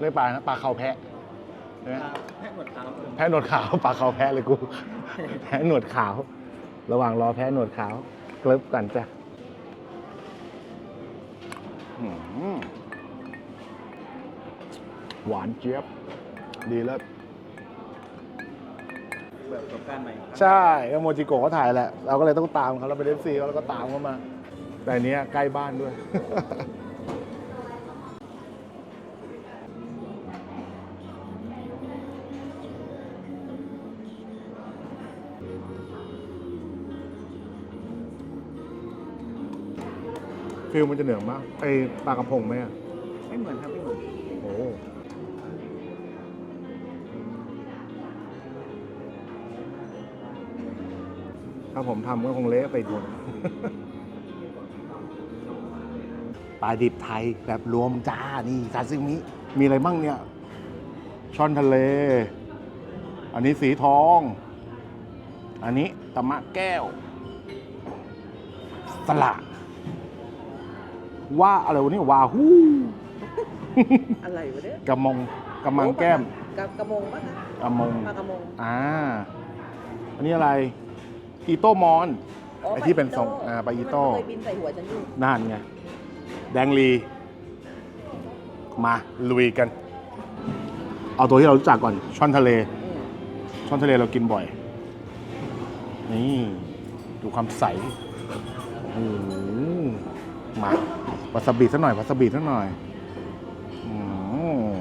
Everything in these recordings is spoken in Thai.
เรียกปลานะปลาเขาแพะใช่ไหมแพะหนวดขาวแพะหนวดขาวปลาเขาแพะเลยกู แพะหนวดขาว ระหว่างรอแพะหนวดขาวเกลิบกันจ้ะอืมหวานเจี๊ยบ ดีแล้วแบบประสบการณ์ใหม่ใช่ก็โมจิโกะเขาถ่ายแหละ เราก็เลยต้องตามเขาเราเป็นเอฟซีเราก็ตามเขามา แต่อันเนี้ยใกล้บ้านด้วย ฟิลมันจะเหนืองมากไอปลากระพงไหมอะไม่เหมือนครับไม่เหมือนโอ้ถ้าผมทำก็คงเละไปหมดปลาดิบไทยแบบรวมจ้า นี่ซาซิมิ มีอะไรบ้างเนี่ย ช่อนทะเล อันนี้สีทอง อันนี้ตะมะแก้ว สละ ว่าอะไรวะนี่วาฮู้อะไรวะเนี่ยกระมงกระมังแก้มกระกระมงปะคะกระมงปลากระมงอ่าอันนี้อะไรอีโต้มอนอ๋อไอ้ที่เป็นปลาทรงอ่าปลาอีโต้มันเคยบินใส่หัวฉันอยู่นั่นไงแดงลี มาลุยกัน เอาตัวที่เรารู้จักก่อนช่อนทะเลอืมช่อนทะเลเรากินบ่อย นี่ ดูความใสโอ้โหมา วาซาบิสักหน่อยวาซาบิสักหน่อยอืม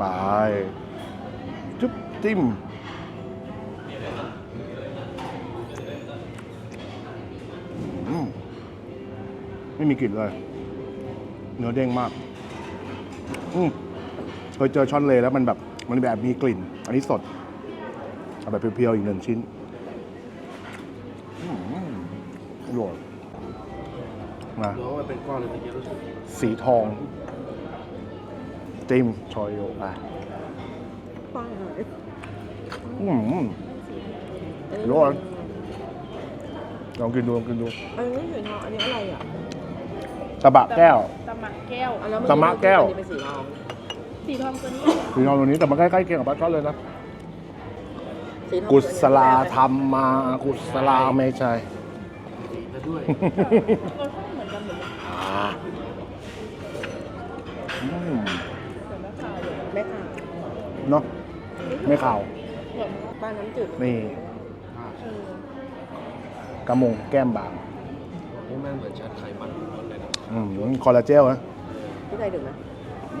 บายจุ๊บจิ้มอืมไม่มีกลิ่นเลย เนื้อเด้งมาก อืมเคยเจอช่อนเลแล้วมันแบบ มันแบบมีกลิ่น อันนี้สดเอาแบบเพียวๆอีกหนึ่งชิ้นอืมอร่อย นะเดี๋ยวมันเป็นก้อนเลยตะกี้รู้สึกสีทอง จิ้มชอยโยไปปลาหายอืมอันนี้ร้อนลองกินดูลองกินดูอันนี้ไม่สีทองอันนี้อะไรอะตะบะแก้ว ตะหมักแก้วอันนั้นตะมะแก้ว อันนี้เป็นสีทองสีทองตัวนี้สีทองตัวนี้แต่มันใกล้ๆเคียงกับปลาช่อนเลยนะ สีทองกุศลาธรรมมา กุศลาไม่ใช่ สีซะด้วย รสชา อ่าอืมแต่ไม่ขาวเลยแม่ค่ะเนาะไม่ข่าวแบบปลาน้ำจืดนี่เออกระมงแก้มบาง นี่แม่งเหมือนชัดไขมันล้วนเลยนะอืมคอลลาเจลนะพี่ไทยดื่มไหม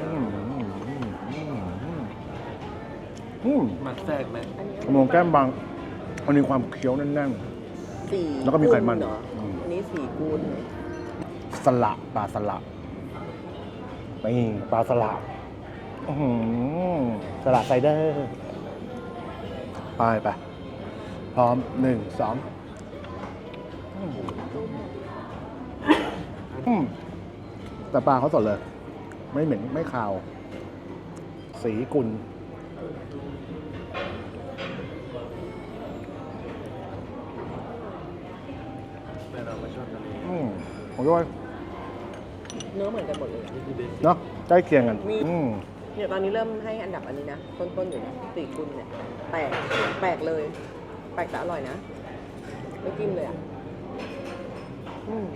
อืมอืมอืมอืมอืมมันแทรกไหมอันนี้กระมงแก้มบางมันมีความเคี้ยวแน่น สีแล้วก็มีไขมันกุลเหรออมอันนี้สีกุลๆ สละปลาสละนี่ปลาสละอื้อหือสละไซเดอร์ไปไปพร้อมหนึ่งสองอืมแต่ปลาเขาสดเลย ไม่เหม็น ไม่ขาว สีกุลแม่เราไม่ชอบทะ เลอืมผมว่าเนื้อเหมือนกันหมดเลยนี่คือเบสิกเนาะใกล้เคียงกันมีอืมเนี่ยตอนนี้เริ่มให้อันดับอันนี้นะ ต้นๆอยู่นะสีกุลเนี่ยแปลกแปลกเลย แปลกแต่อร่อยนะไม่จิ้มเลยอะอืม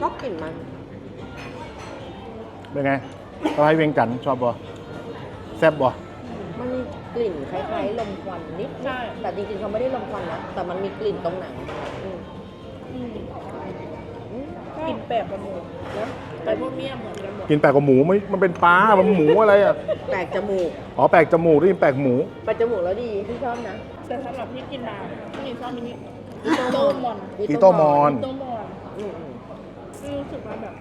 ชอบกลิ่นมัน เป็นไงสะพายเวียงจันทร์ชอบบ่แซ่บบ่มันมีกลิ่นคล้ายๆลมควันนิดๆใช่แต่จริงๆเขาไม่ได้ลมควันนะ แต่มันมีกลิ่นตรงหนังอืมอืมอืมกลินแปลกกว่าหมูนะ แต่พวกเนี้ยเหมือนกันหมดกินแปลกกว่าหมูไม่มันเป็นปลามันหมูอะไรอะ แปลกจมูกอ๋อแปลกจมูกได้ยินแปลกหมู แปลกจมูกแล้วดีที่ชอบนะแต่สำหรับที่กินมาที่ชอบมินิอิโต้มอนอีโต้มอนอิโต้มอนอืมอืมรู้สึกว่าแบบ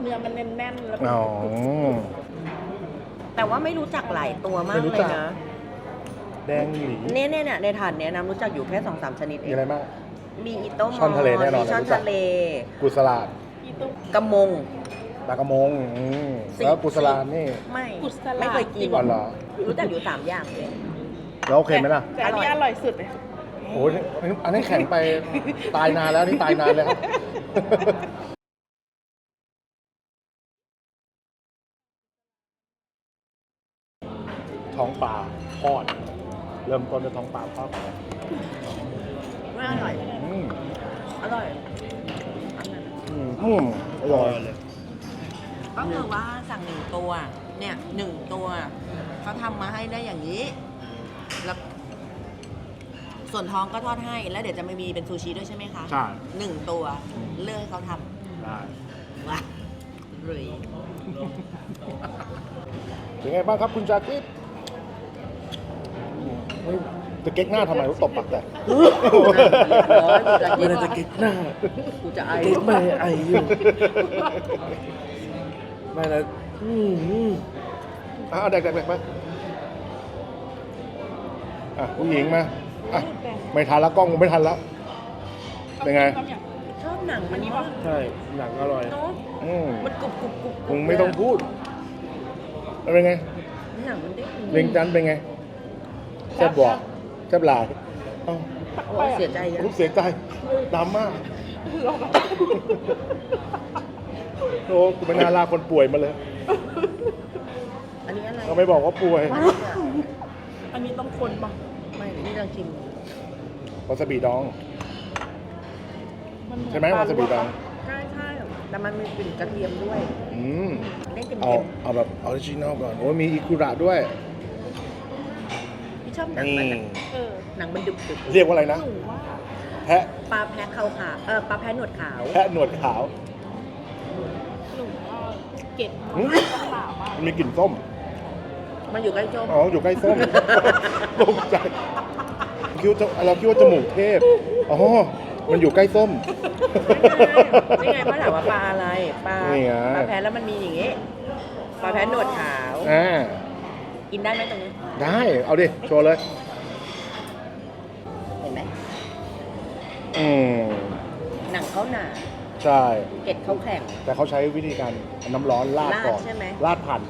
เนื้อมันแน่นๆแล้วเป็นอ๋อ แต่ว่าไม่รู้จักหลายตัวมากไม่รู้เลจัยก นะแดงหลีเนี่ยเนี่ยเนี่ยในถาดเนี้ยน้ำรู้จักอยู่แค่สองสามชนิดเอมีงอะไรบ้าง มีอิโต้มช่อนทะเลแน่นอนมีช่อนรู้จัก ทะเล กุสลาดอิโต้ กระมง ปลากระมงแล้วปุสลานี่ไม่ กุศลา ไม่เคยกินก่อเหรอรู้จักอยู่สามอย่างเลย แล้วโอเคไหมล่ะอันนี้อร่อยสุดเลยโอ้ยอันนี้แข็งไปตายนานแล้วนี่ตายนานแล้วท้องปลาทอด เริ่มต้นด้วยท้องปลาทอดอไม่อร่อยอร่อย อืมอืมอร่อยเลย ก็คือว่าสั่งหนึ่งตัว เนี่ยหนึ่งตัวเขาทำมาให้ได้อย่างนี้ แล้วส่วนท้องก็ทอดให้ แล้วเดี๋ยวจะไม่มีเป็นซูชิด้วยใช่ไหมคะใช่ หนึ่งตัวอืม เลือกให้เขาทได้ำว้าเลยเป็นไงบ้างครับคุณจากิบเฮ้ย จะเก๊กหน้าทำไมว่าตบปากแต่ไม่ได้จะเก็กหน้ากูจะไอเก็กไม่ไออยู่ไม่แล้วอืมอืมอะเอาแดกแดกแดกไปอะผู้หญิงมาอะไม่ทันแล้วกล้องกูไม่ทันแล้วเป็นไง ชอบหนังมันนี่ปะใช่หนังอร่อยเนาะอืมมันกรุบกรุบกรุบกรุบมึงไม่ต้องพูดแล้วเป็นไงหนังมันได้เวียงจันทร์เป็นไงแซ่บบอก แซ่บหลายเอ้าโอ้ยเสียใจอะลูกเสียใจดราม่าโอ้กูเป็นนาราคนป่วยมาเลยอันนี้อะไรก็ไม่บอกว่าป่วยอันนี้ต้องคนปะไม่นี่เราชิมวาซาบิดอง นเอนใช่ไหมวาซาบิดอง ใช่ใช่แต่มันมีกลิ่นกระเทียมด้วยอืมได้กลิ่นเอาเค็มเอาแบบออริจินอลก่อนโอ้ยมีอิคุระด้วยพี่ ชอบหนังนี่มันอะเออหนังมันดึบดึบเรียกว่าอะไรนะ หนูว่าแพะปลาแพ้ขาวขาวเออปลาแพ้หนวดขาวแพะหนวดขาว หนูว่าเก็บหืมต้องหลามากมันมีกลิ่นส้ม มันอยู่ใกล้โจมอ๋อ อยู่ใกล้ส้ม ตกใจคิดว่าจะเราคิดว่าจมูกเทพ อ๋อ มันอยู่ใกล้ส้มนี่ไงพ่อถามว่าปลาอะไรปลานี่ไง ปลาแพ้แล้วมันมีอย่างงี้ปลาแพ้หนวดขาว อ่า กินได้ไหมตรงนี้ ได้ เอาดิ โชว์เลย เห็นไหมอืม หนังเขาหนา ใช่ เกล็ดเขาแข็ง แต่เขาใช้วิธีการเอาน้ำร้อนราดก่อนราดใช่ไหมราดผ่าน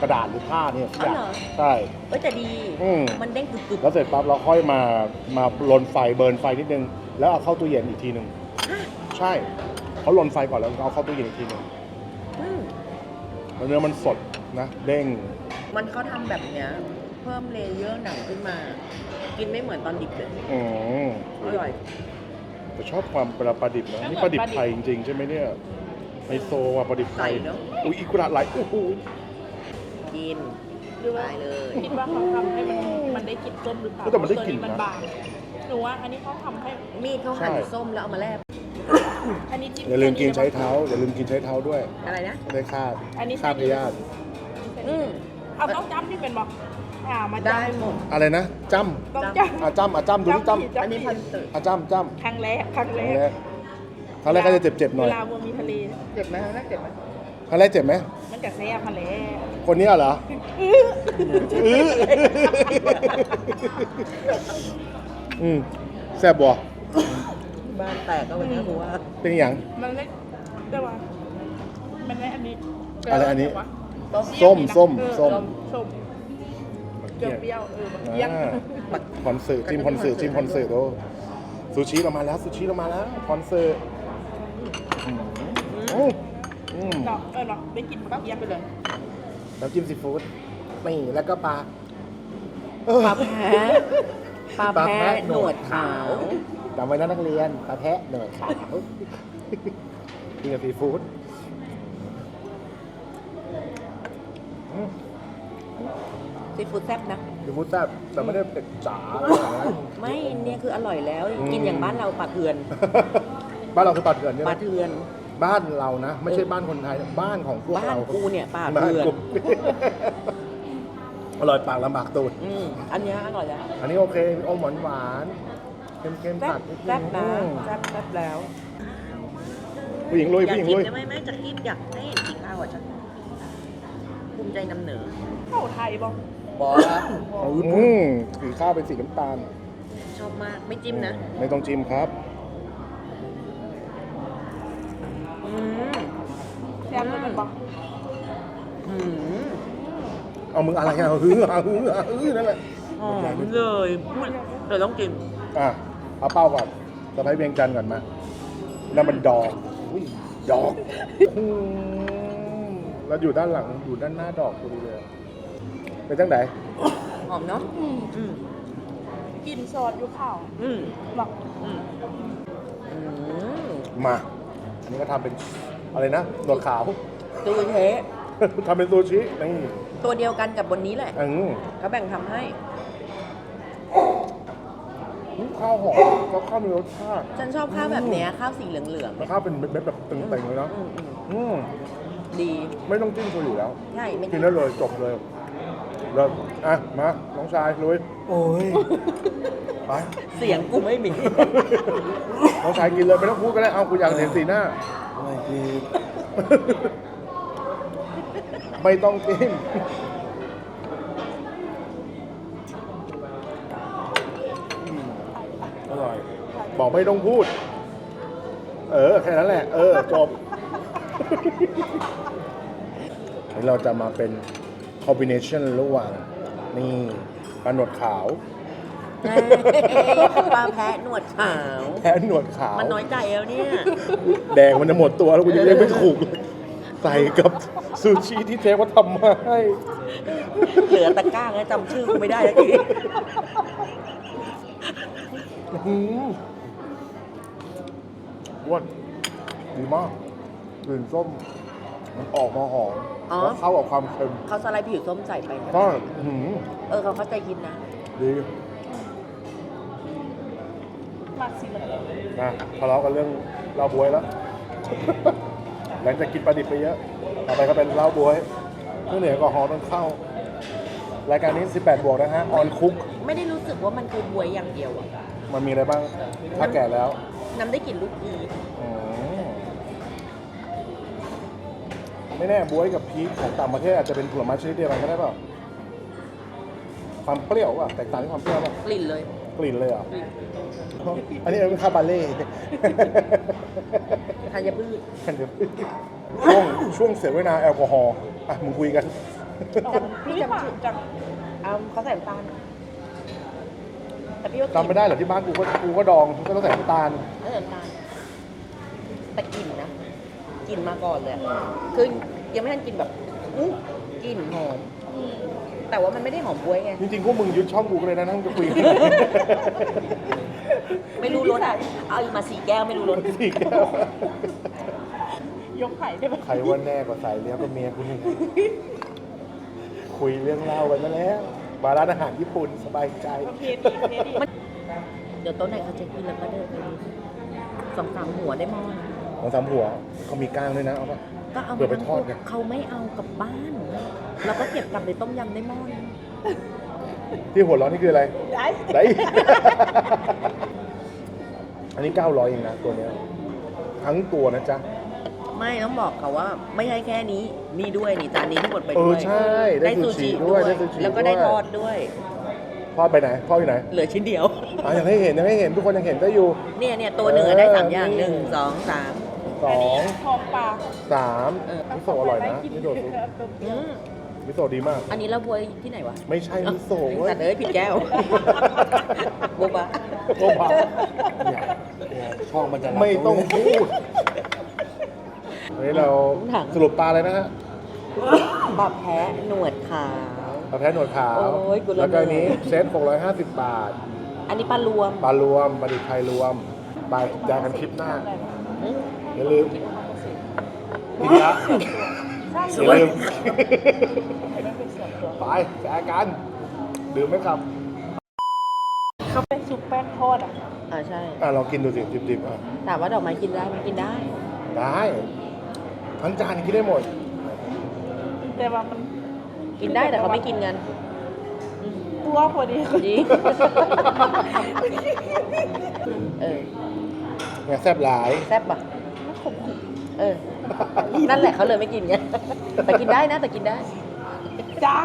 กระดาษหรือผ้าเนี่ยทุกอย่างอ๋อเหรอ ใช่ เอ้ยแต่ดี อืม มันเด้งกึกกึกแล้วเสร็จปั๊บเราค่อยมา มาลนไฟเบิร์นไฟนิดนึง แล้วเอาเข้าตู้เย็นอีกทีหนึ่งใช่ เขาลนไฟก่อนแล้วเอาเข้าตู้เย็นอีกทีหนึ่งอืม แล้วเนื้อมันสดนะ เด้ง มันเขาทำแบบเนี้ย เพิ่มเลเยอร์หนังขึ้นมา กินไม่เหมือนตอนดิบเลยอืมอร่อย แต่ชอบความปลาปลาดิบนะนี่ปลาดิบไทยจริงๆใช่ไหมเนี่ยไฮโซว่ะปลาดิบไทใส่ยเนาะอุ้ยอีกุระไหลโอ้โหกินหรือว่าได้เลย คิดว่าเขาทำให้มันมันได้กลิ่นส้มหรือเปล่าแต่มันได้กลิ่นตัวมันนะ บางหนูว่าอันนี้เขาทำให้ มีดเขาหั่นใช่ ส้มแล้วเอามาแลบอันนี้จิ้มอย่าลืมกินใช้แค่เท้า อย่าลืมกินใช้เท้าด้วยอะไรนะไม่ได้ฆ่าอันนี้ฆ่าพยาธิอืม เอาต้องจำที่เป็นบอกอ่ามาจำได้หมด อะไรนะจ้ต้องจำอาจ้ำอาจ้ำดูที่จ้ำอันนี้พันตื่นอาจ้ำจ้ำำครั้งแรกครั้งคแรรั้งกแรกครั้งแรกก็จะเจ็บๆหน่อยเวลาวัวมีทะเลเจ็บไหมคะน่าเจ็บไหมครั้งแรกเจ็บไหมมันจะแซ่บทะเลคนนี้เหรออื้ออืมแซ่บบ่บ้านแตกก็วันนี้กูว่าเป็นอย่างมันเล็กแต่ว่ามันได้อันนี้อะไรอันนี้ แต่ว่าส้ม ส้มเออส้มส้มเปรี้ยวๆเออแบบเยี่ยงอ่าคอนเสิร์ตจิ้มคอนเสิร์ตจิ้มคอนเสิร์ตโอ้ซูชิเรามาแล้วซูชิเรามาแล้วคอนเสิร์ตอืมอืมอืมเนาะเออเนาะได้กินแบบเยี่ยงไปเลยน้ำจิ้มซีฟู้ดนี่แล้วก็ปลาเออปลาแพ้ปลาปลาแพ้แพ้หนวดขาวจำไว้นะนักเรียนปลาแพะหน่อยขาวกินกับซีฟู้ด ซีฟู้ดแซ่บนะซีฟู้ดแซ่บแต่ไม่ได้เผ็ดจ๋าไม่เนี่ยคืออร่อยแล้ว อืม กินอย่างบ้านเราปลาเทือนบ้านเราคือปลาเถื่อนเนี่ยปลานะเทือน บ้านเรานะ ไม่ใช่บ้านคนไทยบ้านของพวกบ้านเรากูเนี่ยปลาบ้านเทือน กูอร่อยปากลำบากตูด อืมอันเนี้ยอร่อยแล้วอันนี้โอเคมีอมหวานหวานๆเค็มๆแซ่ตับดนิดนึงแซ่บนะอืมแซ่บแซ่บแล้วผู้หญิงลุยอยากผู้หญิงกินลุยได้ไหมไม่จะกินอยากให้เห็นกินข้าวอะจ้ะภูมิใจนำเหนือเข้าไทยบ อกบออืมสีข้าวเป็นสีน้ำตาลชอบมากไม่จิ้มนะไม่ต้องจิ้มครับ อืมแซ่บเลยมันบอกอืมเอามึงอะไรอะฮืออะฮืออะฮือนั่นแหละหอมเลยพูดเธอต้องกินอะเอาเป้าก่อนสะพ้ายเวียงจันทร์ก่อนมานั่นมันดอกอุ้ยดอกอืมแล้วอยู่ด้านหลังอยู่ด้านหน้าดอกพอดีเลย เป็นจังไหนหอมเนาะอืมอืมกินซอสอยู่ข้าวอืมหรอกอืมอืมมา อันนี้ก็ทำเป็นอะไรนะหนวดขาวตูเทะทำเป็นซูชินี่ตัวเดียวกันกับบนนี้แหละอืมเขาแบ่งทำให้ข้าวหอมแล้วข้าวมีรสชาติฉันชอบข้าวแบบเนี้ยข้าวสีเหลืองๆแล้เนี่วยข้าวเป็นเม็ดแบบตึงๆเลยเนาะอืมอืมอืมดี ไม่ต้องจิ้มโชยุแล้ว ใช่ไม่กินได้เลยจบเลย เริ่มอะมาน้องชายลุยโอ้ยไปเสียงกูไม่มี น้องชายกินเลยไม่ต้องพูดก็ได้เอากูอยากเห็นสีหน้า ไม่คือไม่ต้องจิ้มอร่อยบอกไม่ต้องพูด เออ แค่นั้นแหละ เออ จบนี่เราจะมาเป็น คอมบิเนชันระหว่างนี่ปลาหนวดขาวปลาแพะหนวดขาว แพ้หนวดขาว มันน้อยใจแล้วเนี่ย แดงมันจะหมดตัวแล้วกูจะเรียกไม่ถูกเลยใส่กับซูชิที่เชฟว่าทำมาให้ เหลือตะกร้าแล้วจำชื่อกูไม่ได้แล้วทีอืมอ้วนดีมากกลิ่นส้ม มันออกมาหอมแล้วเข้ากับความเค็มเขาสไลด์ผิวส้มใส่ไปก็อื้อหือเออเขาเข้าใจกินนะ ดีมากสิเลยนะทะเลาะกันเรื่องเหล้าบวยแล้ว หลังจากกินปลาดิบไปเยอะต่อไปก็เป็นเหล้าบวยเครื่องเหนือแอลกอฮอล์ต้องเข้า รายการนี้ 18 บวกนะฮะออนคุก ไม่ได้รู้สึกว่ามันคือบวยอย่างเดียวอะมันมีอะไรบ้าง ถ้าแก่แล้วน้ำได้กลิ่นลูกอีอืม ไม่แน่บวยกับพีคของต่างประเทศอาจจะเป็นผลไม้ชนิดเดียวกันก็ได้เปล่าความเปรี้ยวอะแตกต่างที่ความเปรี้ยวป่ะกลิ่นเลยกลิ่นเลยเหรอะกลิ่นอันนี้เป็นคาบาเล่ธัญพืชช่วงช่วงเสวนาแอลกอฮอล์อะมึงคุยกัน พี่จำชื่อจังเอาเขาใส่น้ำตาลแต่พี่ว่าจำไม่ได้เหรอที่บ้านกูก็กูก็ดองก็ต้องใส่น้ำตาลไม่ใส่น้ำตาลแต่กลิ่นนะ กลิ่นมาก่อนเลยอะคือยังไม่ทันกินแบบอื้อกลิ่นหอม แต่ว่ามันไม่ได้หอมบวยไง จริงๆพวกมึงยึดช่องกูก็เลยนะนั่งจะคุยกันไม่รู้รสอะเอาอีกมาสี่แก้วไม่รู้รสสี่แก้วยกไข่ได้ไหมใครว่าแน่กว่าใส่เลี้ยงเป็นเมียคุณนี่คุยเรื่องเล่ากันมาแล้วมาร้านอาหารญี่ปุ่นสบายใจประเพณีประเพณีเดี๋ยวโต๊ะไหนเขาจะกินแล้วก็เดินไปดูสองสามหัวได้หมอ ของสามหัวเขามีก้างด้วยนะเอาปะ ก็เอาเผื่อไปทั้งทอดพวกไง เขาไม่เอากลับบ้านเราก็เก็บกลับในต้มยำได้หม้อนึงที่หัวเร้อนนี่คืออะไร ได้ได้ อันนี้ 900เองนะตัวเนี้ยทั้งตัวนะจ๊ะ ไม่ต้องบอกเขาว่า ไม่ใช่แค่นี้ นี่ด้วยนี่จานนี้ที่หมดไปเอด้อวยใช่ได้ซูชิด้วยได้ซูชิแล้วก็ได้ด้วย ทอดด้วยทอดไปไหนทอดอยู่ไหนเหลือชิ้นเดียว อะยังให้เห็นยังให้เห็นทุกคนยังเห็นได้อยู่ เนี่ยเนี่ยตัวหนึ่งอะได้สามอย่างเออหนึ่งสองสาม สองทองปลาสามเออมิโซะอร่อยนะมิโซะซุปอืมมิโซะดีมาก อันนี้เราบวยที่ไหนวะไม่ใช่มิโซะเว้ยสัตว์เอ้ยผิดแก้วโบบะโอ้บาเนี่ยเนี่ยช่องมันจะรับไม่ต้องพูดวันนี้เราสรุปปลาเลยนะฮะปลาแพะหนวดขาวปลาแพ้หนวดขาวโอ้ยกูเริ่มแล้วก็อันนี้เซต650 บาท อันนี้ปลารวม ปลารวมปลาดิบไทยรวม ไปแจกกันคลิปหน้า อืมอย่าลืมกินละอย่าลืมไปแจกกันดื่มไหมครับเขาเป็นซุปแป้งทอดอะ อ่าใช่ อะลองกินดูสิดิบๆอะถามว่าดอกไม้กินได้ไหมันกินได้ ได้ทั้งจานกินได้หมดแต่ว่ามันกินได้แต่เขาไม่กินกันอืมตัวพอดีจริงเออเนี่ยแซ่บหลาย แซ่บปะ เออ นั่นแหละเขาเลยไม่กินไงแต่กินได้นะแต่กินได้ จ้า